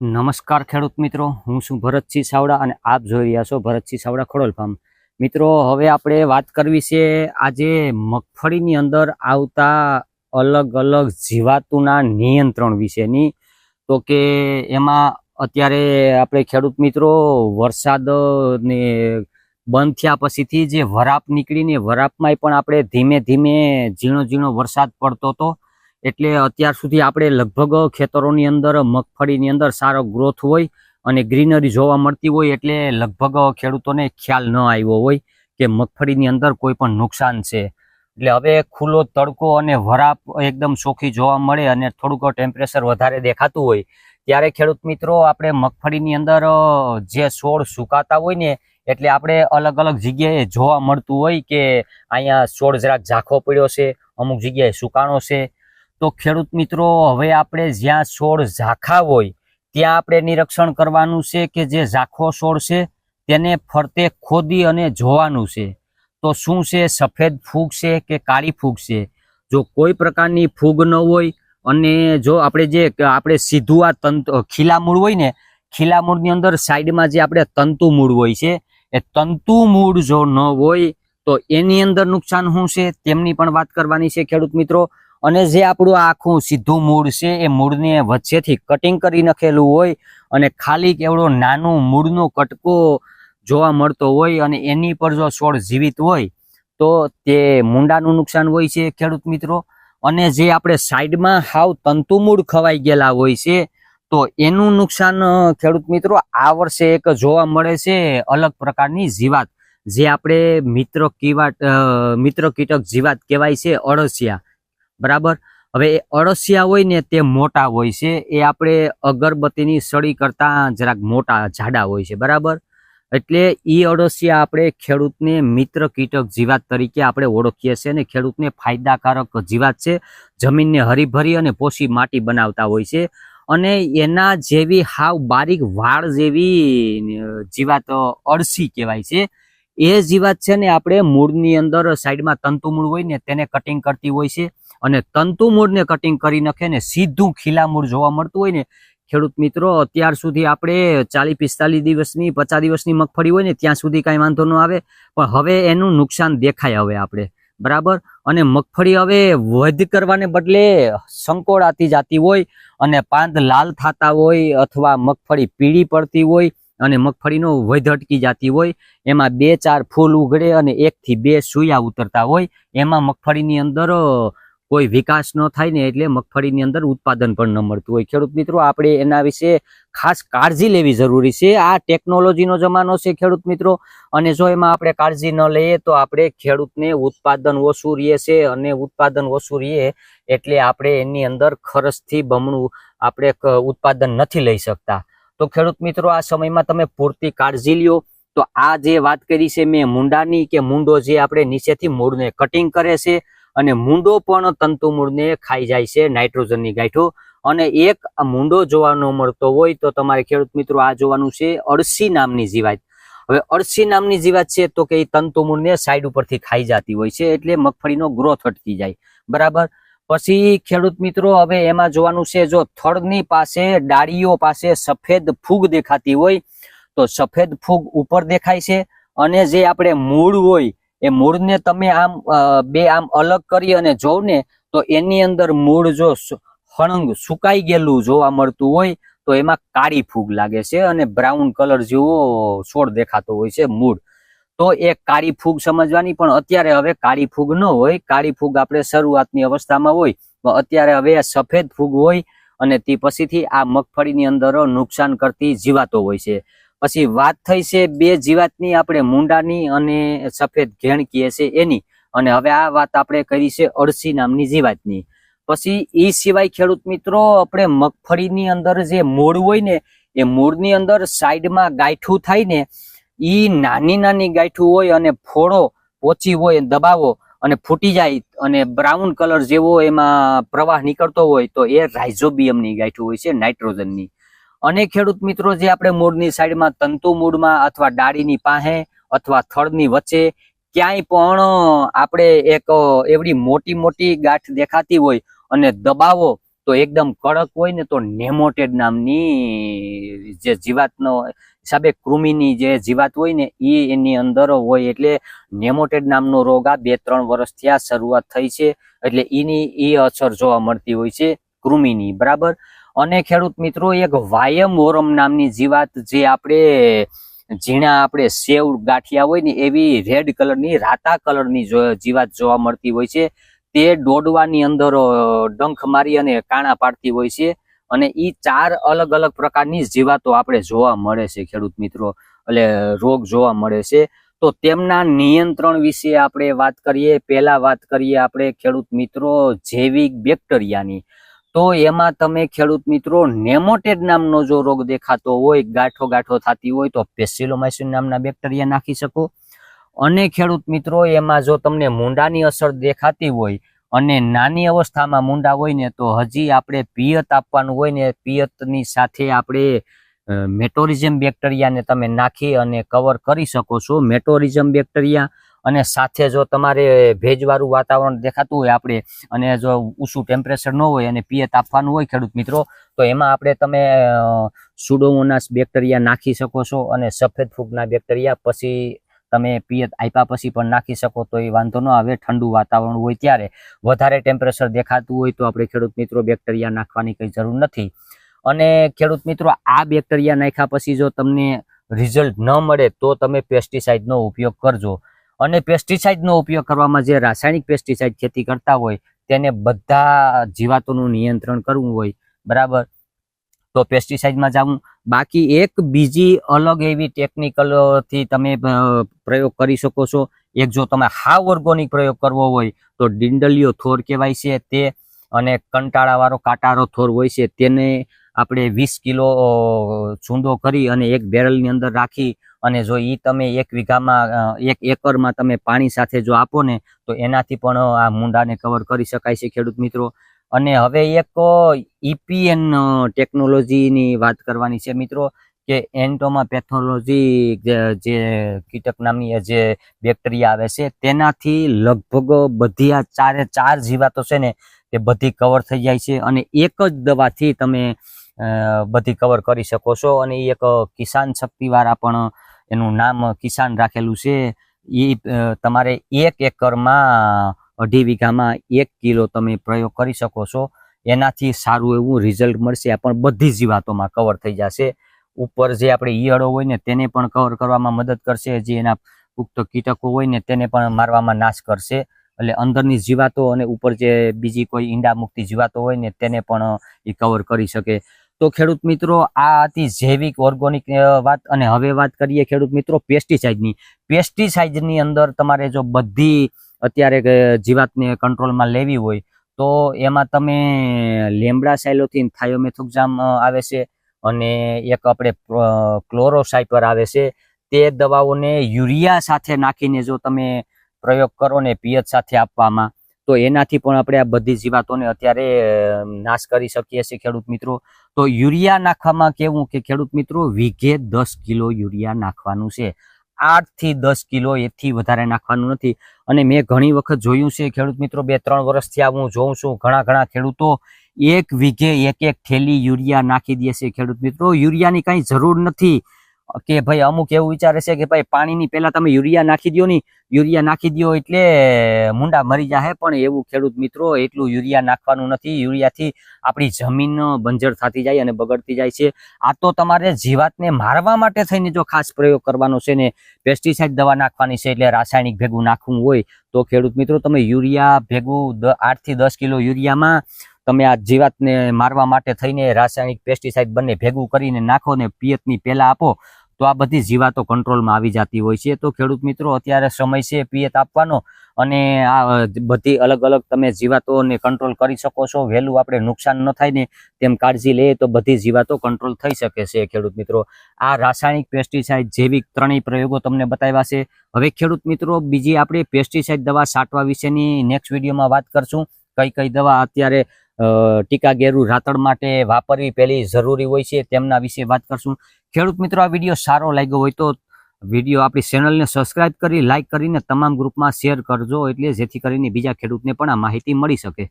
નમસ્કાર ખેડૂત મિત્રો, હું છું ભરતસિંહ સાવડા અને આપ જોઈ રહ્યા છો ભરતસિંહ સાવડા ખોડલ ફાર્મ મિત્રો, હવે આપણે વાત કરવી છે આજે મગફળીની અંદર આવતા અલગ અલગ જીવાતુના નિયંત્રણ વિશેની. તો કે એમાં અત્યારે આપણે ખેડૂત મિત્રો, વરસાદ ને બંધ થયા પછીથી જે વરાપ નીકળીને વરાપમાંય પણ આપણે ધીમે ધીમે ઝીણો ઝીણો વરસાદ પડતો હતો એટલે અત્યાર સુધી આપણે લગભગ ખેતરોની અંદર, મગફળીની અંદર સારો ગ્રોથ હોય અને ગ્રીનરી જોવા મળતી હોય એટલે લગભગ ખેડૂતોને ખ્યાલ ન આવ્યો હોય કે મગફળીની અંદર કોઈ પણ નુકસાન છે. એટલે હવે ખુલ્લો તડકો અને વરાપ એકદમ ચોખ્ખી જોવા મળે અને થોડુંક ટેમ્પરેચર વધારે દેખાતું હોય, ત્યારે ખેડૂત મિત્રો આપણે મગફળીની અંદર જે છોડ સુકાતા હોય ને, એટલે આપણે અલગ અલગ જગ્યાએ જોવા મળતું હોય કે અહીંયા છોડ જરાક ઝાંખો પડ્યો છે, અમુક જગ્યાએ સુકાણો છે તો ખેડૂત મિત્રો, હવે આપણે જ્યાં છોડ ઝાંખા હોય, ત્યાં આપણે નિરીક્ષણ કરવાનું છે કે જે ઝાંખો છોડ છે, તેને ફરતે ખોદી અને જોવાનું છે. તો શું છે, સફેદ ફૂગ છે કે કાળી ફૂગ છે? જો કોઈ પ્રકારની ફૂગ ન હોય અને જો આપણે જે આપણે સીધું આ તંતુ, ખીલા મૂળ હોય ને, ખીલા મૂળની અંદર સાઈડમાં જે આપણે તંતુ મૂળ હોય છે, એ તંતુ મૂળ જો ન હોય, તો એની અંદર નુકસાન શું છે? તેમની પણ વાત કરવાની છે ખેડૂત મિત્રો. અને જે આપણું આખું સીધું મૂળ છે, એ મૂળને વચ્ચેથી કટિંગ કરી નાખેલું હોય અને ખાલી કેવડો નાનું મૂળનો કટકો જોવા મળતો હોય અને એની પર જો છોડ જીવિત હોય, તો તે મૂંડાનું નુકસાન હોય છે, ખેડૂત મિત્રો. અને જે આપણે સાઈડમાં હાવ તંતુમૂળ ખવાઈ ગયેલા હોય છે, તો એનું નુકસાન ખેડૂત મિત્રો, આ વર્ષે એક જોવા મળે છે, અલગ પ્રકારની જીવાત. જે આપણે મિત્ર કીવાટ મિત્ર કીટક જીવાત કહેવાય છે, અળસિયા. બરાબર? હવે એ અળસિયા હોય ને તે મોટા હોય છે. એ આપણે અગરબત્તીની સળી કરતા જરાક મોટા જાડા હોય છે, બરાબર? એટલે એ અળસિયા આપણે ખેડૂતને મિત્ર કીટક જીવાત તરીકે આપણે ઓળખીએ છીએ અને ખેડૂતને ફાયદાકારક જીવાત છે. જમીનને હરીભરી અને પોષી માટી બનાવતા હોય છે. અને એના જેવી હાવ બારીક વાળ જેવી જીવાત અળસી કહેવાય છે. એ જીવાત છે ને આપણે મૂળની અંદર સાઈડમાં તંતુ મૂળ હોય ને તેને કટિંગ કરતી હોય છે. અને તંતુ મૂળને કટિંગ કરી નાખે ને સીધું ખીલા મૂળ જોવા મળતું હોય ને. ખેડૂત મિત્રો, અત્યાર સુધી આપણે ચાલીસ પિસ્તાલીસ દિવસની, પચાસ દિવસની મગફળી હોય ને, ત્યાં સુધી કાંઈ વાંધો ન આવે. પણ હવે એનું નુકસાન દેખાય હવે આપણે. બરાબર? અને મગફળી હવે વધ કરવાને બદલે સંકોળાતી જાતી હોય અને પાંદ લાલ થતા હોય અથવા મગફળી પીળી પડતી હોય અને મગફળીનો વધ અટકી જતી હોય, એમાં બે ચાર ફૂલ ઉઘડે અને એકથી બે સુયા ઉતરતા હોય, એમાં મગફળીની અંદર કોઈ વિકાસ ન થાય ને એટલે મગફળીની અંદર ઉત્પાદન પણ ન મળતું હોય. ખેડૂત મિત્રો, આપણે એના વિશે ખાસ કાળજી લેવી જરૂરી છે. આ ટેકનોલોજીનો જમાનો છે ખેડૂત મિત્રો, અને જો એમાં આપણે કાળજી ન લઈએ તો આપણે ખેડૂતને ઉત્પાદન ઓછું રહીએ છે અને ઉત્પાદન ઓછું રહીએ એટલે આપણે એની અંદર ખર્ચથી બમણું આપણે ઉત્પાદન નથી લઈ શકતા. તો ખેડૂત મિત્રો, આ સમયમાં તમે પૂરતી કાળજી લ્યો. તો આ જે વાત કરી છે મેં મુંડાની કે મુંડો જે આપણે નીચેથી મૂળને કટિંગ કરે છે અને મૂંડો પણ તંતુ મૂળને ખાઈ જાય છે નાઇટ્રોજનની ગાંઠો. અને એક મૂંડો જોવા ન મળતો હોય તો તમારે ખેડૂત મિત્રો, આ જોવાનું છે અળસી નામની જીવાત. હવે અળસી નામની જીવાત છે તો કે એ તંતુ મૂળને સાઈડ ઉપરથી ખાઈ જતી હોય છે એટલે મગફળીનો ગ્રોથ અટકી જાય. બરાબર? પછી ખેડૂત મિત્રો, હવે એમાં જોવાનું છે, જો થડની પાસે ડાળીઓ પાસે સફેદ ફૂગ દેખાતી હોય, તો સફેદ ફૂગ ઉપર દેખાય છે અને જે આપણે મૂળ હોય, એ મૂળને તમે આમ બે આમ અલગ કરી અને જોવ ને તો એની અંદર મૂળ જો હણંગ સુકાઈ ગયેલું જોવા મળતું હોય, તો એમાં કાળી ફૂગ લાગે છે અને બ્રાઉન કલર જેવો છોડ દેખાતો હોય છે મૂળ. તો એ કાળી ફૂગ સમજવાની, પણ અત્યારે હવે કાળી ફૂગ ન હોય. કાળી ફૂગ આપણે શરૂઆતની અવસ્થામાં હોય અત્યારે હવે સફેદ ફૂગ હોય અને તે પછીથી આ મગફળીની અંદર નુકસાન કરતી જીવાતો હોય છે. પછી વાત થઈ છે બે જીવાતની, આપણે મુંડાની અને સફેદ ઘેણ કહીએ છે એની. અને હવે આ વાત આપણે કરી છે અળસી નામની જીવાતની. પછી એ સિવાય ખેડૂત મિત્રો, આપણે મગફળીની અંદર જે મૂળ હોય ને, એ મૂળની અંદર સાઈડમાં ગાંઠું થાય ને ઈ નાની નાની ગાંઠું હોય અને ફોડો પોચી હોય, દબાવો અને ફૂટી જાય અને બ્રાઉન કલર જેવો એમાં પ્રવાહ નીકળતો હોય તો એ રાઇઝોબિયમની ગાંઠું હોય છે, નાઇટ્રોજનની. અને ખેડૂત મિત્રો, જે આપણે મૂળની સાઈડમાં તંતુ મૂળમાં અથવા ડાળીની પાસે અથવા થડની વચ્ચે ક્યાંય પણ આપણે એક એવડી મોટી મોટી ગાંઠ દેખાતી હોય અને દબાવો તો એકદમ કડક હોય ને તો નેમોટેડ નામની જે જીવાતનો હિસાબે કૃમિની જે જીવાત હોય ને એ એની અંદર હોય એટલે નેમોટેડ નામનો રોગ આ બે ત્રણ વર્ષથી આ શરૂઆત થઈ છે, એટલે એની એ અસર જોવા મળતી હોય છે કૃમિની, બરાબર? અને ખેડૂત મિત્રો, એક વાયમ ઓરમ નામની જીવાત જે આપણે ઝીણા આપણે સેવ ગાંઠિયા હોય ને, એવી રેડ કલરની, રાતા કલરની જીવાત જોવા મળતી હોય છે. તે દોડવાની અંદર ડંખ મારી અને કાણા પાડતી હોય છે. અને એ ચાર અલગ અલગ પ્રકારની જીવાતો આપણે જોવા મળે છે, ખેડૂત મિત્રો. એટલે રોગ જોવા મળે છે. તો તેમના નિયંત્રણ વિશે આપણે વાત કરીએ. પહેલા વાત કરીએ આપણે ખેડૂત મિત્રો જૈવિક બેક્ટેરિયાની. તો એમાં તમે ખેડૂત મિત્રો નેમોટેડ નામનો જો રોગ દેખાતો હોય, ગાંઠો ગાંઠો થતી હોય, તો પેસિલોમાઇસિન નામના બેક્ટેરિયા નાખી શકો. અને ખેડૂત મિત્રો, એમાં જો તમને મૂંડાની અસર દેખાતી હોય અને નાની અવસ્થામાં મૂંડા હોય ને તો હજી આપણે પિયત આપવાનું હોય ને પિયતની સાથે આપણે મેટોરિઝમ બેક્ટેરિયાને તમે નાખી અને કવર કરી શકો છો. મેટોરિઝમ બેક્ટેરિયા અને સાથે જો તમારે ભેજવાળું વાતાવરણ દેખાતું હોય આપણે, અને જો ઊંચું ટેમ્પરેચર ન હોય અને પિયત આપવાનું હોય ખેડૂત મિત્રો, તો એમાં આપણે તમે સુડોમોનાસ બેક્ટેરિયા નાખી શકો છો અને સફેદ ફૂગના બેક્ટેરિયા પછી તમે પિયત આપ્યા પછી પણ નાખી શકો તો એ વાંધો ન આવે. ઠંડુ વાતાવરણ હોય ત્યારે વધારે ટેમ્પરેચર દેખાતું હોય તો આપણે ખેડૂત મિત્રો બેક્ટેરિયા નાખવાની કંઈ જરૂર નથી. અને ખેડૂત મિત્રો, આ બેક્ટેરિયા નાખ્યા પછી જો તમને રિઝલ્ટ ન મળે તો તમે પેસ્ટિસાઇડનો ઉપયોગ કરજો. અને પેસ્ટિસાઇડનો ઉપયોગ કરવામાં જે રાસાયણિક પેસ્ટિસાઇડ ખેતી કરતા હોય, તેને બધા જીવાતોનું નિયંત્રણ કરવું હોય. બરાબર? તો પેસ્ટિસાઇડમાં જવું બાકી એક બીજી અલગ એવી ટેકનિકલથી તમે પ્રયોગ કરી શકો છો. એક જો તમે હાવ ઓર્ગોનિક પ્રયોગ કરવો હોય તો ડિંડલિયો થોર કહેવાય છે તે અને કંટાળાવાળો કાંટાળો થોર હોય છે તેને આપણે વીસ કિલો અ, કરી અને એક બેરલની અંદર રાખી અને જો એ તમે એક વીઘામાં એક એકરમાં તમે પાણી સાથે જો આપો ને તો એનાથી પણ આ મૂંડાને કવર કરી શકાય છે ખેડૂત મિત્રો. અને હવે એક ઈપીએન ટેકનોલોજીની વાત કરવાની છે મિત્રો, કે એન્ટોમા પેથોલોજી જે કીટક નામની જે બેક્ટેરિયા આવે છે, તેનાથી લગભગ બધી આ ચારે, ચાર જીવાતો છે ને તે બધી કવર થઈ જાય છે. અને એક જ દવાથી તમે બધી કવર કરી શકો છો. અને એ એક કિસાન શક્તિવાળા પણ એનું નામ કિસાન રાખેલું છે. એ તમારે એક એકરમાં અઢી વીઘામાં એક કિલો તમે પ્રયોગ કરી શકો છો. એનાથી સારું એવું રિઝલ્ટ મળશે. આ પણ બધી જીવાતોમાં કવર થઈ જશે. ઉપર જે આપણે ઈયળો હોય ને તેને પણ કવર કરવામાં મદદ કરશે. જે એના પુખ્ત કીટકો હોય ને તેને પણ મારવામાં નાશ કરશે. એટલે અંદરની જીવાતો અને ઉપર જે બીજી કોઈ ઈંડા મુક્તિ જીવાતો હોય ને તેને પણ એ કવર કરી શકે. તો ખેડૂત મિત્રો, આ હતી જૈવિક ઓર્ગોનિક વાત. અને હવે વાત કરીએ ખેડૂત મિત્રો પેસ્ટિસાઇડની પેસ્ટિસાઇડની અંદર તમારે જો બધી અત્યારે જીવાતને કંટ્રોલમાં લેવી હોય, તો એમાં તમે લેમડા સાયલોથીન થાયોમેથોક્ઝામ આવે છે અને એક આપણે ક્લોરોસાઇપર આવે છે. તે દવાઓને યુરિયા સાથે નાખીને જો તમે પ્રયોગ કરો ને પિયત સાથે આપવામાં, તો એનાથી પણ આપણે આ બધી જીવાતોને અત્યારે નાશ કરી શકીએ છીએ ખેડૂત મિત્રો. તો યુરિયા નાખવામાં કેવું કે ખેડૂત મિત્રો, વીઘે દસ કિલો યુરિયા નાખવાનું છે. આઠથી દસ કિલો એથી વધારે નાખવાનું નથી. અને મેં ઘણી વખત જોયું છે, ખેડૂત મિત્રો, બે ત્રણ વર્ષથી આ હું જોઉં છું, ઘણા ઘણા ખેડૂતો એક વીઘે એક એક થેલી યુરિયા નાખી દે છે. ખેડૂત મિત્રો, યુરિયાની કાંઈ જરૂર નથી. કે ભાઈ અમુક એવું વિચારે છે કે ભાઈ પાણીની પહેલાં તમે યુરિયા નાખી દો ની યુરિયા નાખી દો એટલે મુંડા મરી જાય પણ એવું ખેડૂત મિત્રો, એટલું યુરિયા નાખવાનું નથી. યુરિયાથી આપણી જમીન બંજર થતી જાય અને બગડતી જાય છે. આ તો તમારે જીવાતને મારવા માટે થઈને જો ખાસ પ્રયોગ કરવાનો છે ને પેસ્ટિસાઇડ દવા નાખવાની છે એટલે રાસાયણિક ભેગું નાખવું હોય તો ખેડૂત મિત્રો, તમે યુરિયા ભેગું દ- આઠથી દસ કિલો યુરિયામાં તમે આ જીવાતને મારવા માટે થઈને રાસાયણિક પેસ્ટિસાઇડ બંને ભેગું કરીને નાખો ને પિયતની પહેલાં આપો. તો આ બધી જીવાતો કંટ્રોલમાં આવી જતી હોય છે. તો ખેડૂત મિત્રો, અત્યારે સમય છે પિયત આપવાનો અને આ બધી અલગ અલગ તમે જીવાતોને કંટ્રોલ કરી શકો છો. વહેલું આપણે નુકસાન ન થાય ને તેમ કાળજી લઈએ તો બધી જીવાતો કંટ્રોલ થઈ શકે છે ખેડૂત મિત્રો. આ રાસાયણિક પેસ્ટિસાઇડ જૈવિક ત્રણેય પ્રયોગો તમને બતાવ્યા છે. હવે ખેડૂત મિત્રો, બીજી આપણે પેસ્ટિસાઇડ દવા છાંટવા વિશેની નેક્સ્ટ વિડીયોમાં વાત કરશું. કઈ કઈ દવા અત્યારે ટીકા ગેરુ રાતળ માટે વાપરવી પેલી જરૂરી હોય છે તેમના વિશે વાત કરશું. ખેડૂત મિત્રો, આ વીડિયો સારો લાગ્યો હોય તો વીડિયો આપણી ચેનલને સબસ્ક્રાઇબ કરી લાઇક કરીને તમામ ગ્રુપમાં શેર કરજો, એટલે જેથી કરીને બીજા ખેડૂતને પણ આ માહિતી મળી શકે.